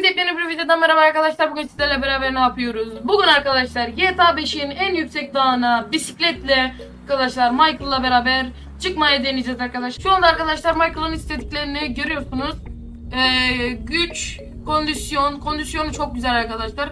Hepinize yepyeni bir videodan merhaba arkadaşlar. Bugün sizlerle beraber ne yapıyoruz? Bugün arkadaşlar GTA 5'in en yüksek dağına bisikletle arkadaşlar Michael'la beraber çıkmaya deneyeceğiz arkadaşlar. Şu anda arkadaşlar Michael'ın istediklerini görüyorsunuz. Ee, güç, kondisyon, kondisyonu çok güzel arkadaşlar.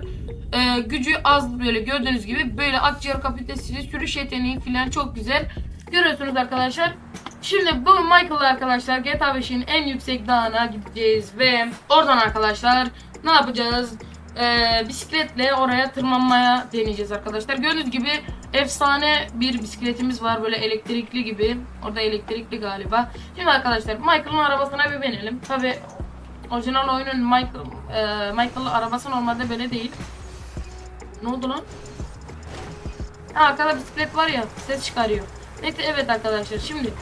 Ee, gücü az böyle gördüğünüz gibi böyle akciğer kapasitesi, sürüş yeteneği falan çok güzel. Görüyorsunuz arkadaşlar. Şimdi bu Michael'la arkadaşlar GTA 5'in en yüksek dağına gideceğiz ve oradan arkadaşlar ne yapacağız? Ee, bisikletle oraya tırmanmaya deneyeceğiz arkadaşlar. Gördüğünüz gibi efsane bir bisikletimiz var böyle elektrikli gibi. Orada elektrikli galiba. Şimdi arkadaşlar Michael'ın arabasına bir binelim. Tabi orijinal oyunun Michael e, Michael'ın arabası normalde böyle değil. Ne oldu lan? Ha, arkada bisiklet var ya ses çıkarıyor. Neyse evet arkadaşlar şimdi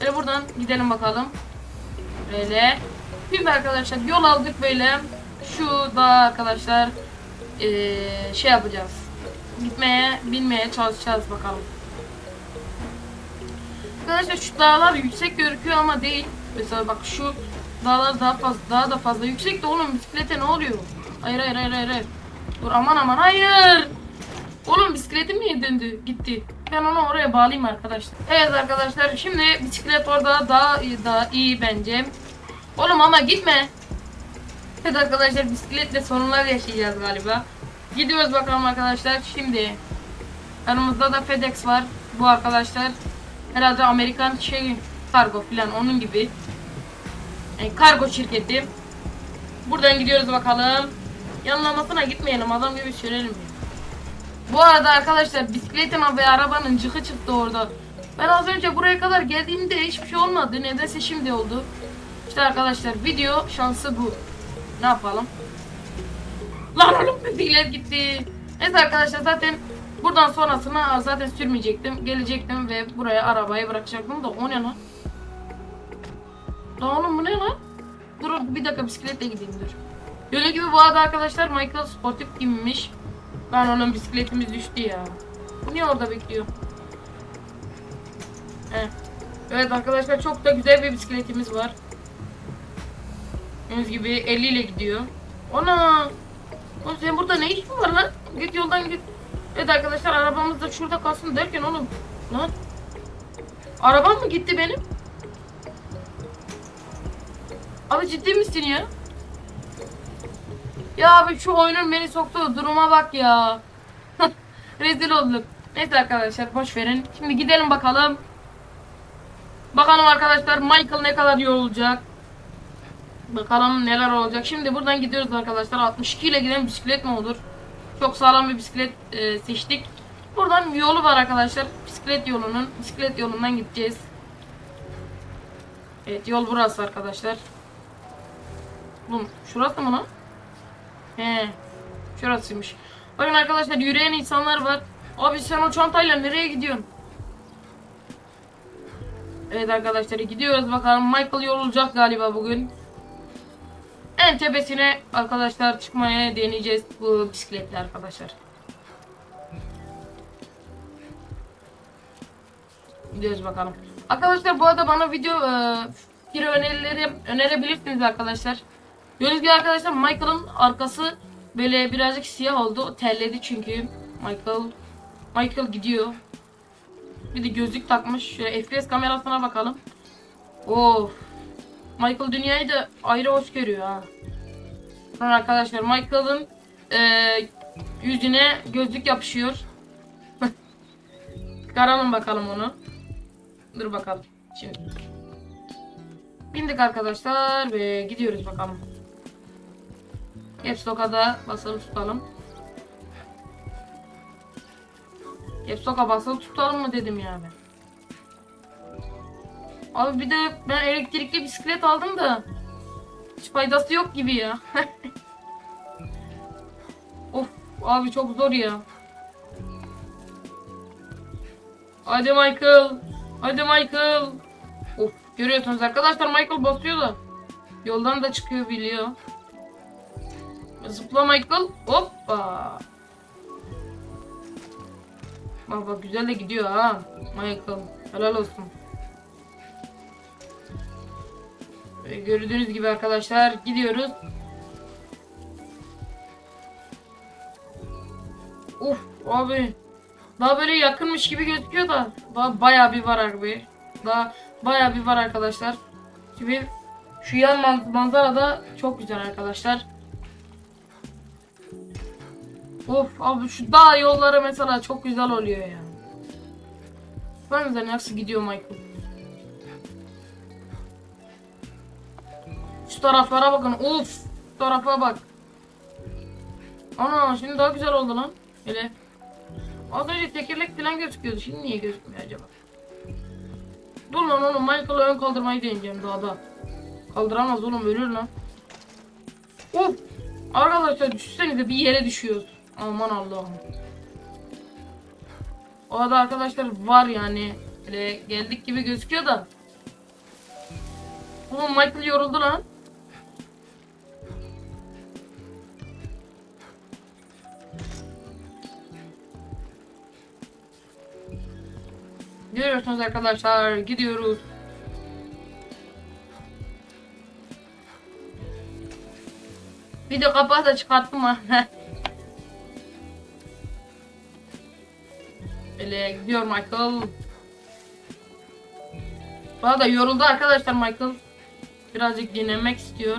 Böyle buradan gidelim bakalım. Böyle. Şimdi arkadaşlar yol aldık böyle. Şu da arkadaşlar eee, şey yapacağız. Gitmeye, binmeye çalışacağız bakalım. Arkadaşlar şu dağlar yüksek gözüküyor ama değil. Mesela bak şu dağlar daha fazla daha da fazla yüksek de oğlum bisiklete ne oluyor? Hayır hayır hayır hayır. hayır. Dur aman aman hayır. Oğlum bisikletim niye döndü? Gitti. Ben onu oraya bağlayayım arkadaşlar. Evet arkadaşlar şimdi bisiklet orada daha daha iyi bence. Oğlum ama gitme. Evet arkadaşlar bisikletle sorunlar yaşayacağız galiba. Gidiyoruz bakalım arkadaşlar. Şimdi yanımızda da FedEx var. Bu arkadaşlar herhalde Amerikan şey kargo falan onun gibi. Yani kargo şirketi. Buradan gidiyoruz bakalım. Yanlamasına gitmeyelim adam gibi sürelim. Bu arada arkadaşlar bisikletin ve arabanın cıkı çıktı orada. Ben az önce buraya kadar geldiğimde hiçbir şey olmadı. Nedense şimdi oldu. İşte arkadaşlar video şansı bu. Ne yapalım? Lan oğlum bisiklet gitti. Neyse arkadaşlar zaten buradan sonrasını zaten sürmeyecektim. Gelecektim ve buraya arabayı bırakacaktım da o ne lan? Lan oğlum bu ne lan? Dur bir dakika bisikletle gideyim dur. Gördüğünüz gibi bu arada arkadaşlar Michael sportif giyinmiş. Ben onun bisikletimiz düştü ya. Niye orada bekliyor? Heh. Evet arkadaşlar çok da güzel bir bisikletimiz var. Gördüğünüz gibi 50 ile gidiyor. Ana! Oğlum senin burada ne işin var lan? Git yoldan git. Evet arkadaşlar arabamız da şurada kalsın derken oğlum. Lan. Arabam mı gitti benim? Abi ciddi misin ya? Ya abi şu oyunun beni soktuğu duruma bak ya. Rezil olduk. Neyse arkadaşlar boş verin. Şimdi gidelim bakalım. Bakalım arkadaşlar Michael ne kadar yorulacak. Bakalım neler olacak. Şimdi buradan gidiyoruz arkadaşlar. 62 ile giden bisiklet mi olur? Çok sağlam bir bisiklet e, seçtik. Buradan yolu var arkadaşlar. Bisiklet yolunun. Bisiklet yolundan gideceğiz. Evet yol burası arkadaşlar. Oğlum şurası mı lan? He. Şurasıymış. Bakın arkadaşlar yürüyen insanlar var. Abi sen o çantayla nereye gidiyorsun? Evet arkadaşlar gidiyoruz bakalım. Michael yorulacak galiba bugün. En tepesine arkadaşlar çıkmaya deneyeceğiz bu bisikletle arkadaşlar. Gidiyoruz bakalım. Arkadaşlar bu arada bana video e, fikir önerileri önerebilirsiniz arkadaşlar. Gördüğünüz arkadaşlar Michael'ın arkası böyle birazcık siyah oldu. Terledi çünkü. Michael Michael gidiyor. Bir de gözlük takmış. Şöyle FPS kamerasına bakalım. Of. Michael dünyayı da ayrı hoş görüyor ha. Sonra arkadaşlar Michael'ın e, yüzüne gözlük yapışıyor. Çıkaralım bakalım onu. Dur bakalım. Şimdi. Bindik arkadaşlar ve gidiyoruz bakalım. Caps Lock'a basılı tutalım. Caps basılı tutalım mı dedim yani. Abi bir de ben elektrikli bisiklet aldım da hiç faydası yok gibi ya. of abi çok zor ya. Hadi Michael. Hadi Michael. Of görüyorsunuz arkadaşlar Michael basıyor da. Yoldan da çıkıyor biliyor. Zıpla Michael. Hoppa. Baba güzel de gidiyor ha. Michael. Helal olsun. Ve gördüğünüz gibi arkadaşlar gidiyoruz. Uf abi. Daha böyle yakınmış gibi gözüküyor da. Daha baya bir var abi. Daha baya bir var arkadaşlar. Şimdi şu yan manzara da çok güzel arkadaşlar. Of abi şu dağ yolları mesela çok güzel oluyor ya. Bakın nasıl gidiyor Michael. Şu taraflara bakın. Of. Tarafa bak. Ana şimdi daha güzel oldu lan. Hele. Az önce tekerlek falan gözüküyordu. Şimdi niye gözükmüyor acaba? Dur lan oğlum Michael'ı ön kaldırmayı deneyeceğim dağda. Kaldıramaz oğlum ölür lan. Of. Arkadaşlar düşünsenize bir yere düşüyoruz. Aman Allah'ım. O da arkadaşlar var yani. Böyle geldik gibi gözüküyor da. Oğlum Michael yoruldu lan. Görüyorsunuz arkadaşlar gidiyoruz. Video kapağı da çıkarttım ha. Böyle gidiyor Michael. Da yoruldu arkadaşlar Michael. Birazcık dinlenmek istiyor.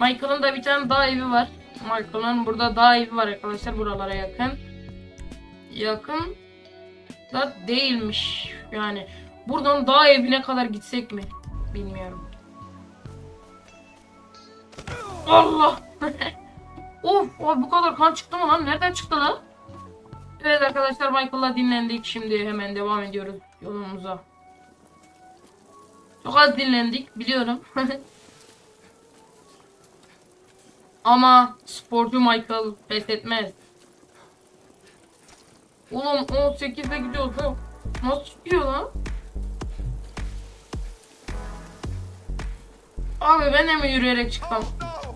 Michael'ın da bir tane dağ evi var. Michael'ın burada dağ evi var arkadaşlar buralara yakın. Yakın da değilmiş. Yani buradan dağ evine kadar gitsek mi? Bilmiyorum. Allah! of, of bu kadar kan çıktı mı lan? Nereden çıktı lan? Evet arkadaşlar Michael'la dinlendik. Şimdi hemen devam ediyoruz yolumuza. Çok az dinlendik biliyorum. Ama sporcu Michael pes etmez. Oğlum 18'de gidiyoruz ha. Nasıl gidiyor lan? Abi ben de mi yürüyerek çıksam?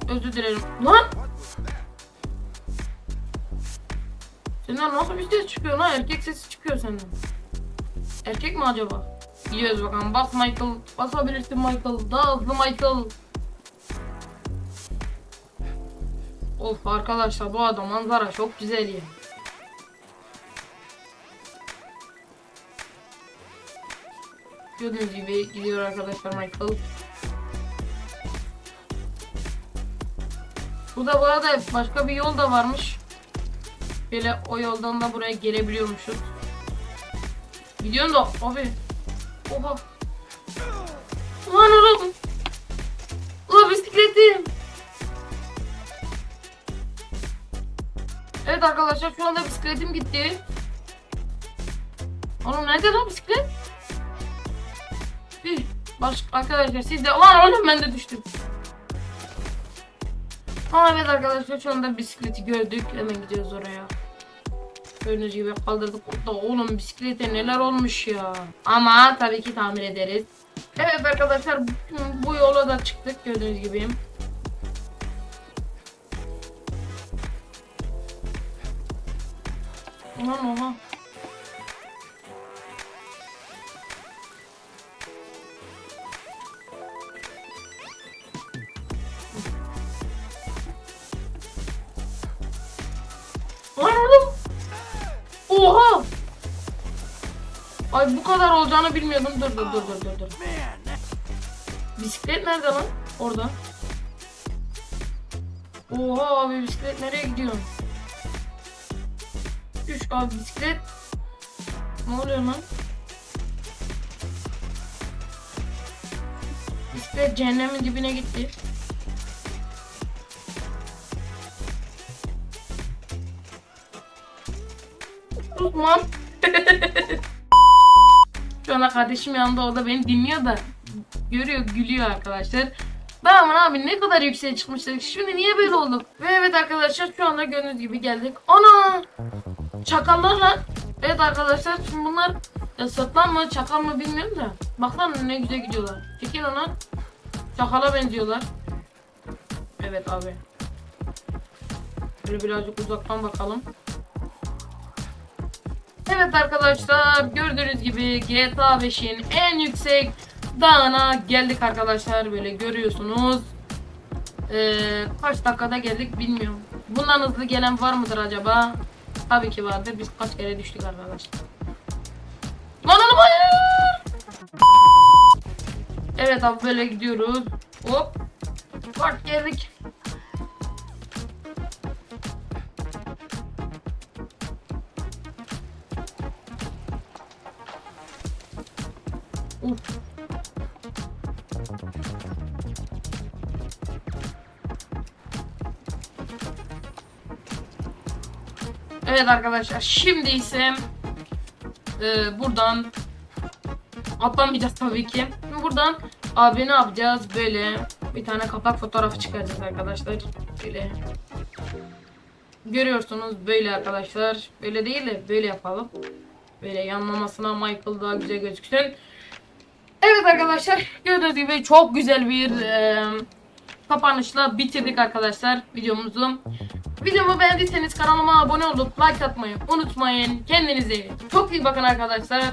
Özür dilerim. Lan! Senden nasıl bir ses çıkıyor lan? Erkek sesi çıkıyor senden. Erkek mi acaba? Gidiyoruz bakalım. Bas Michael. Basabilirsin Michael. Daha hızlı Michael. Of arkadaşlar bu adam manzara çok güzel ya. Gördüğünüz gibi gidiyor arkadaşlar Michael. Burada bu arada başka bir yol da varmış. Böyle o yoldan da buraya gelebiliyormuşuz. Gidiyorsun da abi. Oha. Ulan oğlum. Ulan bisikletim. Evet arkadaşlar şu anda bisikletim gitti. Oğlum nerede lan bisiklet? Bir baş arkadaşlar siz de lan oğlum ben de düştüm. Ama evet arkadaşlar şu anda bisikleti gördük. Hemen gidiyoruz oraya. Gördüğünüz gibi kaldırdık. Da oğlum bisiklete neler olmuş ya. Ama tabii ki tamir ederiz. Evet arkadaşlar bu, yola da çıktık gördüğünüz gibi. Oha oha. Ay bu kadar olacağını bilmiyordum. Dur dur dur dur dur. Bisiklet nerede lan? Orada. Oha abi bisiklet nereye gidiyor? Düş abi bisiklet. Ne oluyor lan? Bisiklet cehennemin dibine gitti. Tutmam. Şu anda kardeşim yanında o da beni dinliyor da görüyor gülüyor arkadaşlar. Tamam abi ne kadar yükseğe çıkmıştık. Şimdi niye böyle olduk? Ve evet arkadaşlar şu anda gördüğünüz gibi geldik. Ana! Çakallar lan. Evet arkadaşlar şimdi bunlar ya sırtlan mı çakal mı bilmiyorum da. Bak lan ne güzel gidiyorlar. Çekil lan. Çakala benziyorlar. Evet abi. Böyle birazcık uzaktan bakalım. Evet arkadaşlar gördüğünüz gibi GTA 5'in en yüksek dağına geldik arkadaşlar böyle görüyorsunuz. Ee, kaç dakikada geldik bilmiyorum. Bundan hızlı gelen var mıdır acaba? Tabii ki vardır. Biz kaç kere düştük arkadaşlar. Lan oğlum! Evet abi böyle gidiyoruz. Hop. Bak geldik. Evet arkadaşlar şimdi ise e, buradan atlamayacağız tabii ki. Şimdi buradan abi ne yapacağız? Böyle bir tane kapak fotoğrafı çıkaracağız arkadaşlar. Böyle görüyorsunuz böyle arkadaşlar. Böyle değil de böyle yapalım. Böyle yanlamasına Michael daha güzel gözüksün. Evet arkadaşlar gördüğünüz gibi çok güzel bir e, kapanışla bitirdik arkadaşlar videomuzu. Videomu beğendiyseniz kanalıma abone olup like atmayı unutmayın. Kendinize çok iyi bakın arkadaşlar.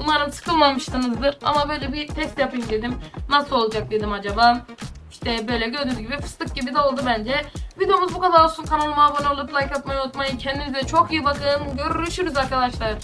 Umarım sıkılmamışsınızdır ama böyle bir test yapayım dedim. Nasıl olacak dedim acaba. İşte böyle gördüğünüz gibi fıstık gibi de oldu bence. Videomuz bu kadar olsun. Kanalıma abone olup like atmayı unutmayın. Kendinize çok iyi bakın. Görüşürüz arkadaşlar.